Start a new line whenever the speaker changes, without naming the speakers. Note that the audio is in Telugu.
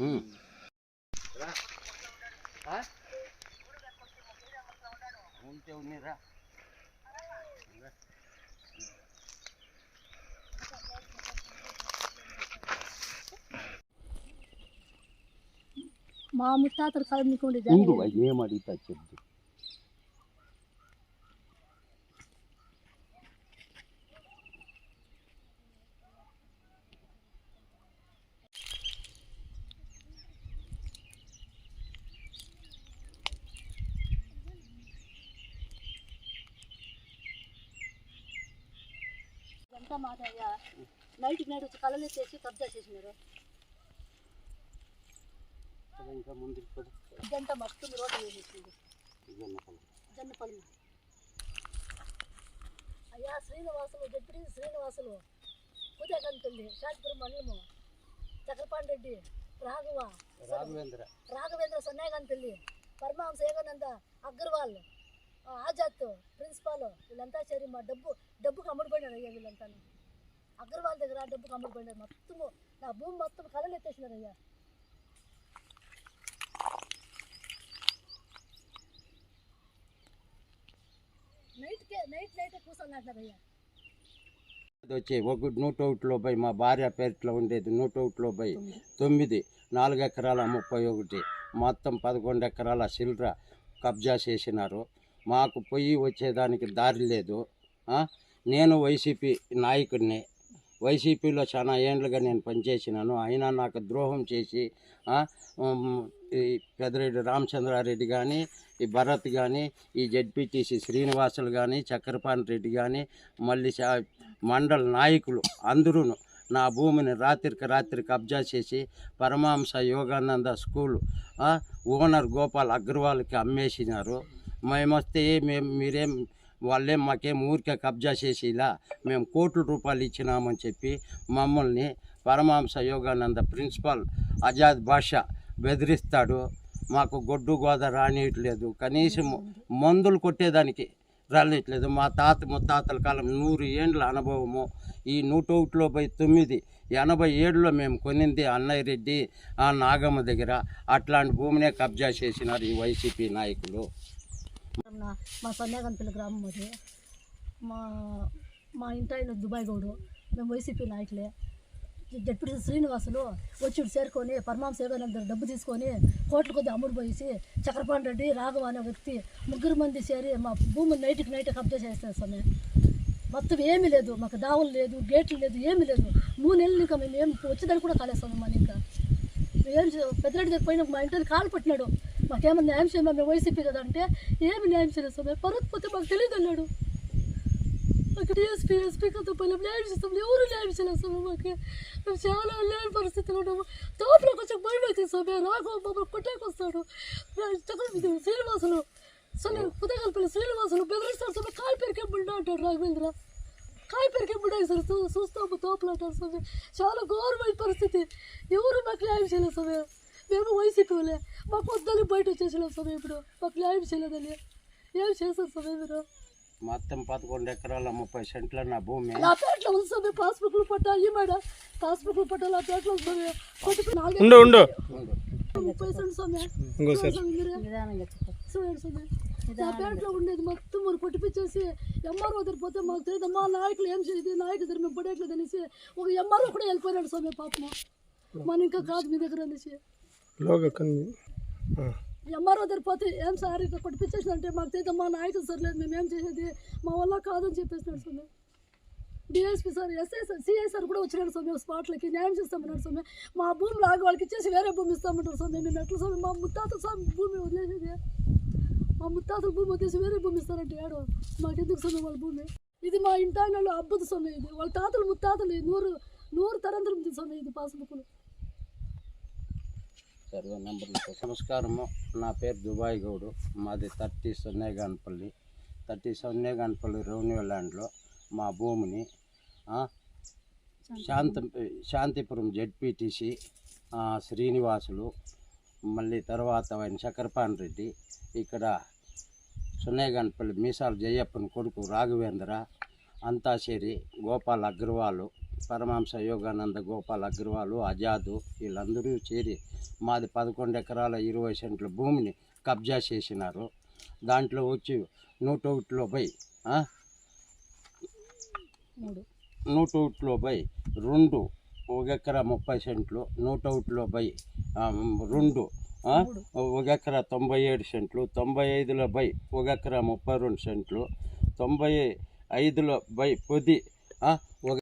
ఉమ్. ఉంటే ఉన్నిరా
మా ముత్తాతల కాలం నీకు ఉండే
ఉండు
మాట అయ్యా. నైట్కి నైట్ వచ్చి కళ్ళలు ఎత్తేసి కబ్జా చేసినారు.
ఇంకా ముందుకు.
ఇదంతా మస్తు రోడ్డు వేసేసింది. జన్నపల్లి అయ్యా శ్రీనివాసులు డిప్యూటీ శ్రీనివాసులు. ఉదయకంతల్లి శాంతిపురం మండలము చక్రపాణి రెడ్డి రాఘవ
రాఘవేంద్ర.
రాఘవేంద్ర సన్నాయకంతల్లి పరమహంస ఏగానంద అగ్రవాల్ ఆజాద్ ప్రిన్సిపాల్ వీళ్ళంతా చేరి మా డబ్బు డబ్బుకు అమ్ముడుపోయినారు అయ్యా వీళ్ళంతా. అగ్రవాల్ దగ్గర డబ్బుకు అమ్ముడుపోయినారు మొత్తము నా భూమి మొత్తం కళలు ఎత్తేసినారు అయ్యా నైట్కే నైట్ నైట్ కూర్చొని అయ్యా.
అది వచ్చి ఒక నూట ఒకటిలో పోయి మా భార్య పేరులో ఉండేది నూట ఒకటిలో పోయి తొమ్మిది. నాలుగు ఎకరాల ముప్పై ఒకటి మొత్తం పదకొండు ఎకరాల సిల్ర కబ్జా చేసినారు. మాకు పొయ్యి వచ్చేదానికి దారి లేదు. నేను వైసీపీ నాయకుడిని. వైసీపీలో చాలా ఏండ్లుగా నేను పనిచేసినాను. అయినా నాకు ద్రోహం చేసి పెదరెడ్డి ఈ రామచంద్రారెడ్డి కానీ ఈ భరత్ కానీ ఈ జడ్పీటీసీ శ్రీనివాసులు కానీ చక్రపాణి రెడ్డి కానీ మళ్ళీ మండల నాయకులు అందరూ నా భూమిని రాత్రికి రాత్రి కబ్జా చేసి పరమాంస యోగానంద స్కూల్ ఓనర్ గోపాల్ అగ్రవాల్కి అమ్మేసినారు. మేమొస్తే మేము మీరేం వాళ్ళేం మాకేం ఊరికే కబ్జా చేసేలా మేము కోట్ల రూపాయలు ఇచ్చినామని చెప్పి మమ్మల్ని పరమాంస యోగానంద ప్రిన్సిపాల్ ఆజాద్ భాష బెదిరిస్తాడు. మాకు గొడ్డు గోద రానియట్లేదు. కనీసం మందులు కొట్టేదానికి రానియట్లేదు. మా తాత ముత్తాతల కాలం నూరు ఏండ్ల అనుభవము. ఈ నూట ఒకటిలో పోయి తొమ్మిది ఎనభై ఏడులో మేము కొనింది అన్నయ్య రెడ్డి ఆ నాగమ్మ దగ్గర. అట్లాంటి భూమినే కబ్జా చేసినారు ఈ వైసీపీ నాయకులు.
మా సన్యాగంపల్లి గ్రామం అది. మా మా ఇంటి ఆయన దుబాయ్ గౌడు. మేము వైసీపీ నాయకులే. డిప్యూటీ శ్రీనివాసులు వచ్చి ఇటు చేరుకొని పరమాంశ దగ్గర డబ్బు తీసుకొని కోట్ల కొద్ది అమ్ముడు పోయేసి చక్రపాణి రెడ్డి రాఘవ అనే వ్యక్తి ముగ్గురు మంది చేరి మా భూమి నైట్కి నైట్ కబ్జా చేస్తారు స్వామి మొత్తం ఏమీ లేదు మాకు దావులు లేదు గేట్లు లేదు ఏమీ లేదు. మూడు నెలలు ఇంకా మేము ఏం వచ్చేదాన్ని కూడా కాలేస్తాము మన ఇంకా ఏం చే- పెద్దరెడ్డి దగ్గర పోయిన మా ఇంటి కాలు పట్టినాడు. మాకేమైనా న్యాయం చేయమా మేము వైసీపీ కదా అంటే ఏమి న్యాయం చేయలేదు మేము పర్వత పోతే మాకు తెలియదు అన్నాడు. అక్కడ ఎస్పీ ఎస్పీ కదా పని న్యాయం చేస్తాం. ఎవరు న్యాయం చేయలేదు స్వామి మాకు. మేము చాలా లేని పరిస్థితిలో ఉన్నాము. తోపులో కొంచెం భయం అవుతుంది రాఘవ మమ్మల్ని కొట్టేకి వస్తాడు. చక్రవర్తి శ్రీనివాసులు సరే ఉదయకల్పల్లి శ్రీనివాసులు బెదిరిస్తాడు స్వామి కాలు పెరికెప్పుడు అంటాడు రాఘవేంద్ర. కాయ పెరికెప్పుడు సార్. చూస్తాము తోపులు అంటారు స్వామి చాలా ఘోరమైన పరిస్థితి. ఎవరు మాకు న్యాయం చేయలేదు సార్. మేము వైసీపీ వాళ్ళే మాకు వద్దని బయట వచ్చేసినాం స్వామి ఇప్పుడు. మాకు న్యాయం చేయలేదని. ఏం చేశారు స్వామి మీరు?
మొత్తం పదకొండు ఎకరాల ముప్పై సెంట్ల నా భూమి.
నా పేట్లో ఉంది స్వామి పాస్బుక్లు పట్టా ఈ మేడం. పాస్బుక్లు పట్టా నా పేట్లో ఉంది కొట్టి నాలుగు
ఉండు ఉండు.
ముప్పై సెంట్ స్వామి
ఇంకోసారి.
చూడండి స్వామి నా పేటలో ఉండేది మొత్తం మరి కొట్టిపించేసి ఎంఆర్ఓ దగ్గర పోతే మాకు తెలియదు. మా నాయకులు ఏం చేయదు నాయకుల దగ్గర మేము పడేయట్లేదు అనేసి ఒక ఎంఆర్ఓ కూడా వెళ్ళిపోయినాడు స్వామి పాపము మనం ఇంకా కాదు మీ దగ్గర అనేసి.
లోగా
ఎంఆర్ఓ దగ్గర పోతే ఏం సార్ ఇక్కడ కొట్టిపించేసినంటే మాకు తెలియదు మా నాయకులు సర్లేదు మేము ఏం చేసేది మా వల్ల కాదని చెప్పేసినాడు స్వామి DSP sir SI sir CI sir కూడా వచ్చినాడు స్వామి స్పాట్లకి న్యాయం చేస్తామన్నాడు స్వామి మా భూమి లాగా వాళ్ళకి ఇచ్చేసి వేరే భూమి ఇస్తామంటారు స్వామి మేము ఎట్లా స్వామి మా ముత్తాత స్వామి భూమి వదిలేసేది. మా ముత్తాతల భూమి వచ్చేసి వేరే భూమి ఇస్తారంటే ఏడో మాకెందుకు స్వామి వాళ్ళ భూమి? ఇది మా ఇంటాయనలో అద్భుత స్వామి ఇది వాళ్ళ తాతలు ముత్తాతలు నూరు నూరు తరంతరం ఉంది స్వామి ఇది పాస్బుక్లు
ఇచ్చారు నెంబర్లతో నమస్కారము. నా పేరు దుబాయ్ గౌడు. మాది thirty Sonneganapalli. Thirty Sonneganapalli revenue ల్యాండ్లో మా భూమిని శాంత శాంతిపురం జెడ్పీటీసీ శ్రీనివాసులు మళ్ళీ తర్వాత ఆయన శకరపాన్ రెడ్డి ఇక్కడ సున్నేగానపల్లి మీసాల జయ్యప్పని కొడుకు రాఘవేంద్ర అంతాశేరి గోపాల్ అగ్రవాలు పరమాంస యోగానంద గోపాల్ అగ్రవాలు ఆజాదు వీళ్ళందరూ చేరి మాది పదకొండు ఎకరాల ఇరవై సెంట్ల భూమిని కబ్జా చేసినారు. దాంట్లో వచ్చి నూట ఒకటిలో పోయి
మూడు.
నూట ఒకటిలో పోయి రెండు ఒక ఎకరా ముప్పై సెంట్లు నూట ఒకటిలో పోయి ఆ, రెండు ఒక ఎకరా తొంభై ఏడు సెంట్లు తొంభై ఐదులో బై ఒక ఎకరా ముప్పై రెండు సెంట్లు తొంభై ఐదులో బై పొది ఒక